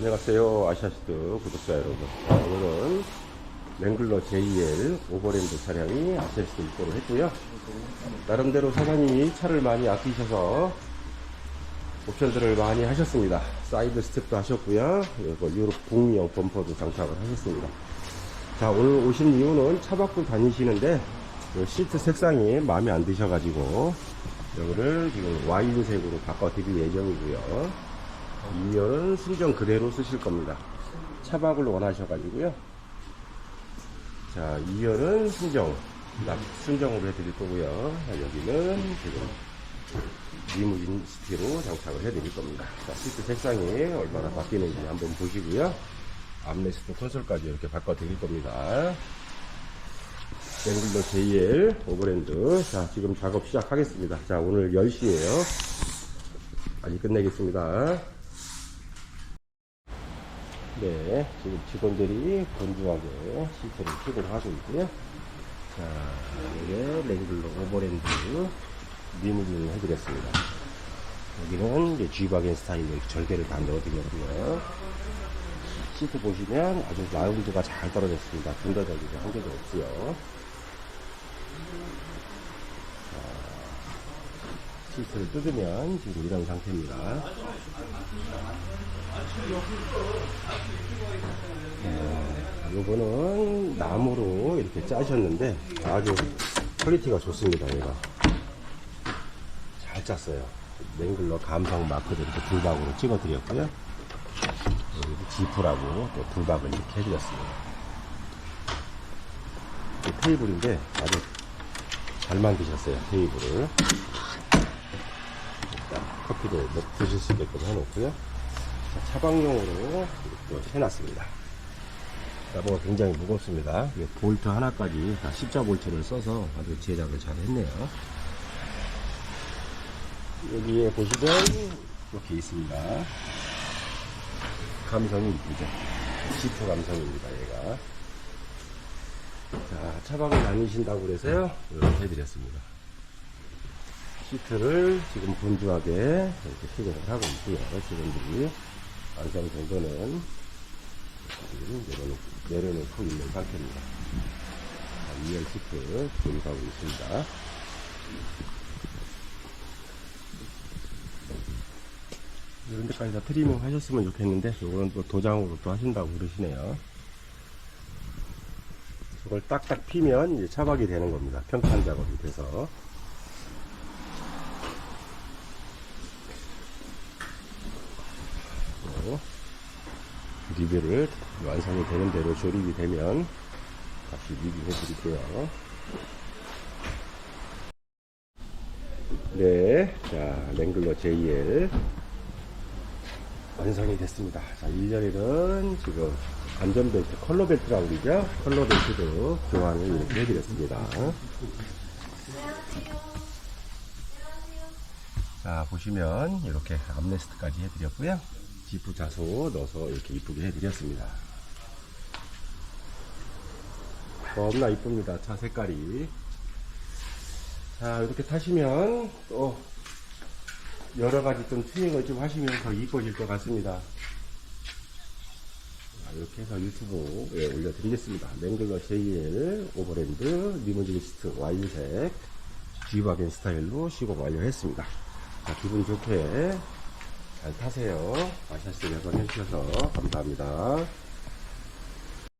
안녕하세요 아시아시드 구독자 여러분. 자, 오늘은 랭글러 JL 오버랜드 차량이 아시아시드 입고를 했고요. 나름대로 사장님이 차를 많이 아끼셔서 옵션들을 많이 하셨습니다. 사이드 스텝도 하셨고요. 그리고 유럽 북미형 범퍼도 장착을 하셨습니다. 자 오늘 오신 이유는 차 밖을 다니시는데 이 시트 색상이 마음에 안 드셔가지고 이거를 지금 와인색으로 바꿔드릴 예정이고요 2열은 순정 그대로 쓰실 겁니다. 차박을 원하셔가지고요. 자, 2열은 순정, 납- 순정으로 해드릴 거고요. 자, 여기는 지금 리무진 시티로 장착을 해드릴 겁니다. 자, 시트 색상이 얼마나 바뀌는지 한번 보시고요. 암레스트 콘솔까지 이렇게 바꿔드릴 겁니다. 랭글러 JL 오버랜드. 자, 지금 작업 시작하겠습니다. 자, 오늘 10시에요. 아직 끝내겠습니다. 네, 지금 직원들이 건조하게 시트를 픽을 하고 있고요. 자, 이게 랭글러 오버랜드 리무진을 해드렸습니다. 여기는 이제 G바겐 스타일로 절개를 다 넣어드렸고요. 시트 보시면 아주 라운드가 잘 떨어졌습니다. 군더더기가 한 개도 없고요. 자, 시트를 뜯으면 지금 이런 상태입니다. 네, 요거는 나무로 이렇게 짜셨는데 아주 퀄리티가 좋습니다. 얘가 잘 짰어요. 랭글러 감성 마크도 이렇게 불박으로 찍어 드렸고요. 여기 지프라고 또 불박을 이렇게 해드렸습니다. 이 테이블인데 아주 잘 만드셨어요. 테이블을 커피도 먹- 드실 수 있게끔 해놓고요. 자, 차박용으로 이렇게 또 해놨습니다. 나무가 굉장히 무겁습니다. 볼트 하나까지 다 십자 볼트를 써서 아주 제작을 잘 했네요. 여기에 보시면 이렇게 있습니다. 감성이 이쁘죠? 시트 감성입니다, 얘가. 자, 차박을 다니신다고 그래서요. 이렇게 해드렸습니다. 시트를 지금 분주하게 이렇게 수정을 하고 있고요. 직원들이 완성 정도는 지금 내려놓고, 있는 상태입니다. 자, 2열 시트 조립하고 있습니다. 이런 데까지 다 트리밍 하셨으면 좋겠는데, 요거는 또 도장으로 또 하신다고 그러시네요. 저걸 딱딱 피면 이제 차박이 되는 겁니다. 평판 작업이 돼서. 그리고 리뷰를 완성이 되는 대로 조립이 되면 다시 리뷰해 드릴게요. 네, 자, 랭글러 JL 완성이 됐습니다. 자, 1열에는 지금 안전벨트, 컬러벨트라고 그러죠? 컬러벨트도 교환을 이렇게 해드렸습니다. 자, 보시면 이렇게 암레스트까지 해드렸고요. 지프 자소 넣어서 이렇게 이쁘게 해드렸습니다. 겁나 이쁩니다. 차 색깔이. 자, 이렇게 타시면 또 여러 가지 좀 튜닝을 좀 하시면 더 이뻐질 것 같습니다. 자, 이렇게 해서 유튜브에 올려드리겠습니다. 랭글러 JL 오버랜드 리무진 시트 와인색 G바겐 스타일로 시공 완료했습니다. 자, 기분 좋게 잘 타세요. 아시아스 몇번 해주셔서 감사합니다.